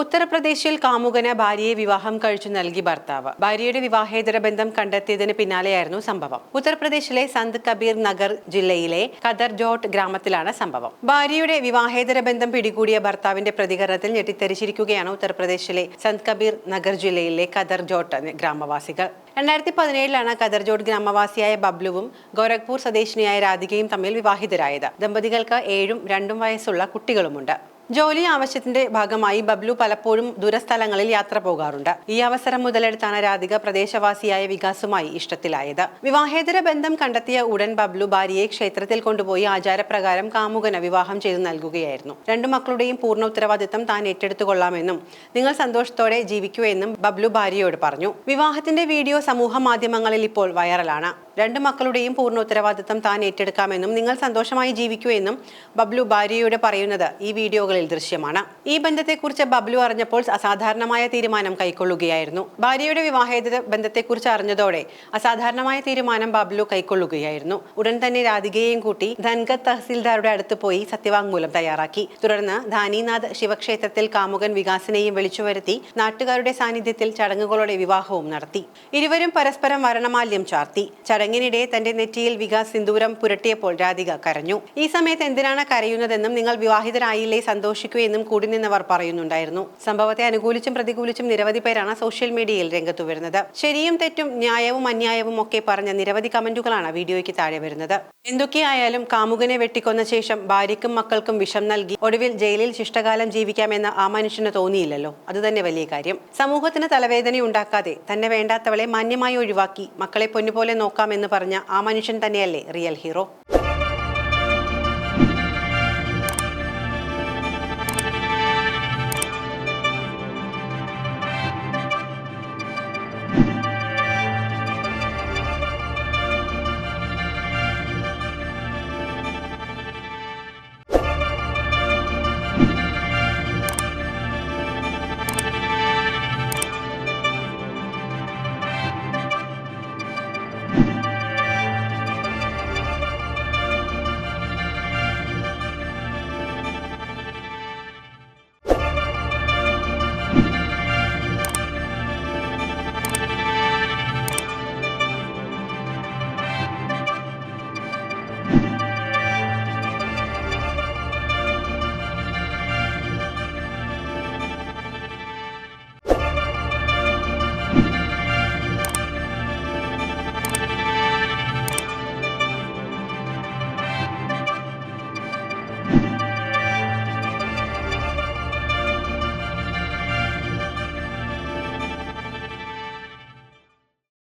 ഉത്തർപ്രദേശിൽ കാമുകന് ഭാര്യയെ വിവാഹം കഴിച്ചു നൽകി ഭർത്താവ്. ഭാര്യയുടെ വിവാഹേതര ബന്ധം കണ്ടെത്തിയതിന് പിന്നാലെയായിരുന്നു സംഭവം. ഉത്തർപ്രദേശിലെ സന്ത് കബീർ നഗർ ജില്ലയിലെ കദർജോട്ട് ഗ്രാമത്തിലാണ് സംഭവം. ഭാര്യയുടെ വിവാഹേതര ബന്ധം പിടികൂടിയ ഭർത്താവിന്റെ പ്രതികരണത്തിൽ ഞെട്ടിത്തെരിച്ചിരിക്കുകയാണ് ഉത്തർപ്രദേശിലെ സന്ത് കബീർ നഗർ ജില്ലയിലെ കദർജോട്ട് ഗ്രാമവാസികൾ. രണ്ടായിരത്തി പതിനേഴിലാണ് കദർജോട്ട് ഗ്രാമവാസിയായ ബബ്ലുവും ഗോരഖ്പൂർ സ്വദേശിനിയായ രാധികയും തമ്മിൽ വിവാഹിതരായത്. ദമ്പതികൾക്ക് ഏഴും രണ്ടും വയസ്സുള്ള കുട്ടികളുമുണ്ട്. ജോലി ആവശ്യത്തിന്റെ ഭാഗമായി ബബ്ലു പലപ്പോഴും ദൂരസ്ഥലങ്ങളിൽ യാത്ര പോകാറുണ്ട്. ഈ അവസരം മുതലെടുത്താണ് രാധിക പ്രദേശവാസിയായ വികാസുമായി ഇഷ്ടത്തിലായത്. വിവാഹേതര ബന്ധം കണ്ടെത്തിയ ഉടൻ ബബ്ലു ഭാര്യയെ ക്ഷേത്രത്തിൽ കൊണ്ടുപോയി ആചാരപ്രകാരം കാമുകന വിവാഹം ചെയ്തു നൽകുകയായിരുന്നു. രണ്ടു മക്കളുടെയും പൂർണ ഉത്തരവാദിത്തം താൻ ഏറ്റെടുത്തുകൊള്ളാമെന്നും നിങ്ങൾ സന്തോഷത്തോടെ ജീവിക്കൂ എന്നും ബബ്ലു ഭാര്യയോട് പറഞ്ഞു. വിവാഹത്തിന്റെ വീഡിയോ സമൂഹ മാധ്യമങ്ങളിൽ ഇപ്പോൾ വൈറലാണ്. രണ്ട് മക്കളുടെയും പൂർണ ഉത്തരവാദിത്തം താൻ ഏറ്റെടുക്കാമെന്നും നിങ്ങൾ സന്തോഷമായി ജീവിക്കൂ എന്നും ബബ്ലു ഭാര്യയോട് പറയുന്നത് ഈ വീഡിയോകളിൽ ദൃശ്യമാണ്. ഈ ബന്ധത്തെക്കുറിച്ച് ബബ്ലു അറിഞ്ഞപ്പോൾ അസാധാരണമായ തീരുമാനം കൈക്കൊള്ളുകയായിരുന്നു. ഭാര്യയുടെ വിവാഹേതര ബന്ധത്തെക്കുറിച്ച് അറിഞ്ഞതോടെ അസാധാരണമായ തീരുമാനം ബബ്ലു കൈക്കൊള്ളുകയായിരുന്നു. ഉടൻ തന്നെ രാധികയെയും കൂട്ടി ധൻഗത് തഹസിൽദാരുടെ അടുത്ത് പോയി സത്യവാങ്മൂലം തയ്യാറാക്കി. തുടർന്ന് ധാനിനാഥ് ശിവക്ഷേത്രത്തിൽ കാമുകൻ വികാസിനെയും വിളിച്ചുവരുത്തി നാട്ടുകാരുടെ സാന്നിധ്യത്തിൽ ചടങ്ങുകളോടെ വിവാഹവും നടത്തി. ഇരുവരും പരസ്പരം വരണമാല്യം ചാർത്തി. ചടങ്ങിനിടെ തന്റെ നെറ്റിയിൽ വികാസ് സിന്ദൂരം പുരട്ടിയപ്പോൾ രാധിക കരഞ്ഞു. ഈ സമയത്ത് എന്തിനാണ് കരയുന്നതെന്നും നിങ്ങൾ വിവാഹിതരായില്ലേ സന്തോഷിക്കൂ എന്നും കൂടി നിന്നവർ പറയുന്നുണ്ടായിരുന്നു. സംഭവത്തെ അനുകൂലിച്ചും പ്രതികൂലിച്ചും നിരവധി പേരാണ് സോഷ്യൽ മീഡിയയിൽ രംഗത്തു വരുന്നത്. ശരിയും തെറ്റും ന്യായവും അന്യായവും ഒക്കെ പറഞ്ഞ നിരവധി കമന്റുകളാണ് വീഡിയോയ്ക്ക് താഴെ വരുന്നത്. എന്തൊക്കെയായാലും കാമുകനെ വെട്ടിക്കൊന്ന ശേഷം ഭാര്യയ്ക്കും മക്കൾക്കും വിഷം നൽകി ഒടുവിൽ ജയിലിൽ ശിഷ്ടകാലം ജീവിക്കാമെന്ന് ആ മനുഷ്യന് തോന്നിയില്ലല്ലോ. അതുതന്നെ വലിയ കാര്യം. സമൂഹത്തിന് തലവേദന ഉണ്ടാക്കാതെ തന്നെ വേണ്ടാത്തവളെ മാന്യമായി ഒഴിവാക്കി മക്കളെ പൊന്നുപോലെ നോക്കാമെന്ന് പറഞ്ഞ ആ മനുഷ്യൻ തന്നെയല്ലേ റിയൽ ഹീറോ?